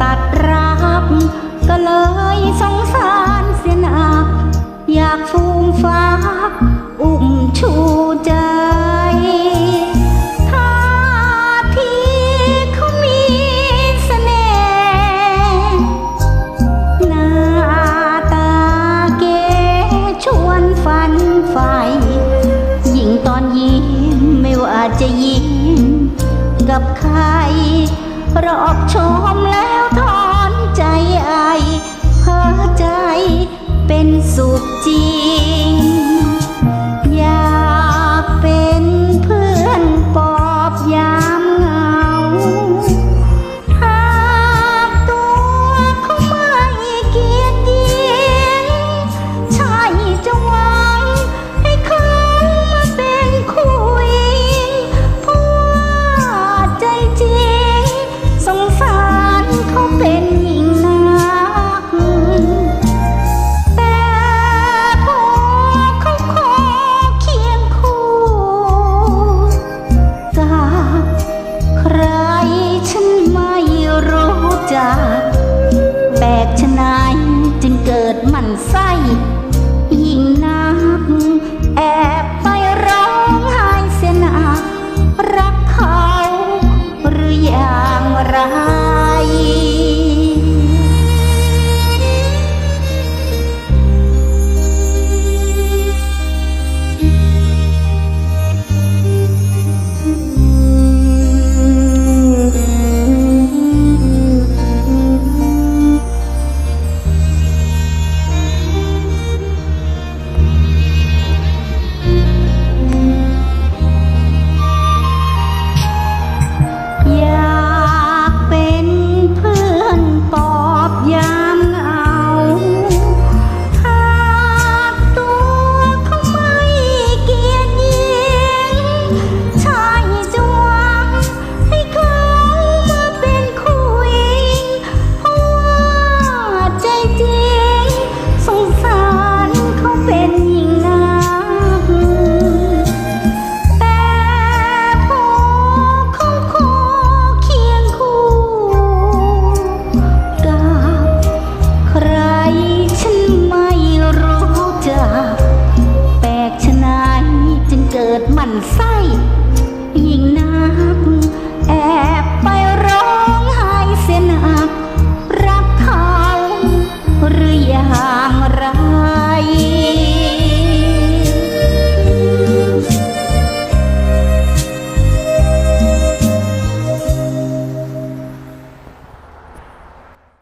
ตัดรับ ก็เลยสงสารเสียนักอยากฟูมฟักอุ้มชูใจยิ่งไม่ว่าจะยิ้มกับใคร รอบชมแล้วถอนใจ แปลกชนายจึงเกิดมันไส้ยิ่งนัก แอบไปร้องไห้เสียนักรักเขาหรืออย่างไร